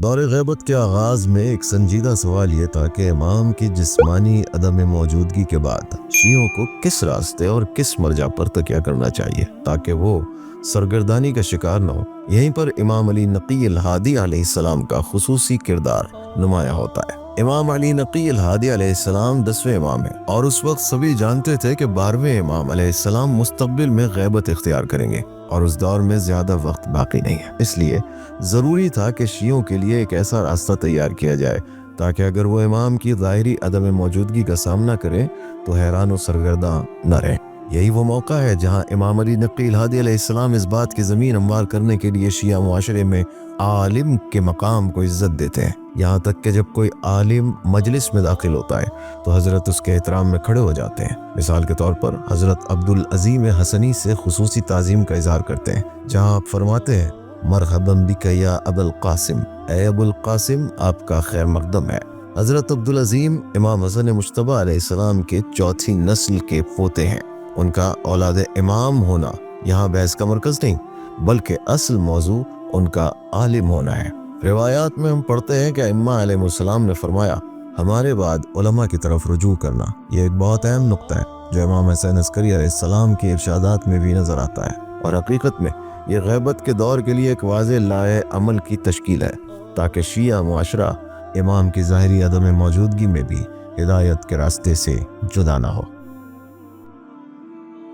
दौर गैबत के आगाज़ में एक संजीदा सवाल ये था कि इमाम की जिस्मानी अदम मौजूदगी के बाद शीयों को किस रास्ते और किस मर्जा पर तकिया करना चाहिए ताकि वो सरगर्दानी का शिकार न हो। यहीं पर इमाम अली नकी हादी सलाम का खसूसी किरदार नुमाया होता है। इमाम अली नकी हादी सलाम दसवें इमाम है और उस वक्त सभी जानते थे कि बारहवें इमाम सलाम मुस्तबिल में गैबत इख्तियार करेंगे और उस दौर में ज़्यादा वक्त बाकी नहीं है। इसलिए ज़रूरी था कि शियों के लिए एक ऐसा रास्ता तैयार किया जाए ताकि अगर वो इमाम की ज़ाहरी अदम मौजूदगी का सामना करें तो हैरान सरगर्दा न रहें। यही वो मौका है जहाँ इमाम अली नकील हादी इस बात की ज़मीन हमवार करने के लिए शिया माशरे में आलिम के मकाम को इज़्ज़त देते हैं। यहाँ तक कि जब कोई आलिम मजलिस में दाखिल होता है तो हज़रत उसके एहतराम में खड़े हो जाते हैं। मिसाल के तौर पर, हज़रत अब्दुल अजीम हसनी से खसूसी ताज़ीम का इजहार करते हैं, जहाँ आप फरमाते हैं मरहबम बिकया अबुल कासिम, ए अबुल कासिम, आपका खैर मकदम है। हज़रत अब्दुल अजीम इमाम हसन मुशतबा के चौथी नस्ल के पोते हैं। उनका औलाद इमाम होना यहाँ बहस का मरकज नहीं, बल्कि असल मौजू उनका आलिम होना है। रिवायात में हम पढ़ते हैं कि इम्मा ने फरमाया, हमारे बाद उलमा की तरफ़ रुजू करना यह एक बहुत अहम नुकता है, जो इमाम हसैन अस्करी सलाम के इर्शादात में भी नज़र आता है और हकीकत में ये गैबत के दौर के लिए एक वाज लाए अमल की तश्कील है, ताकि शिया माशरा इमाम की ज़ाहरी अदम मौजूदगी में भी हिदायत के रास्ते से जुदा ना हो।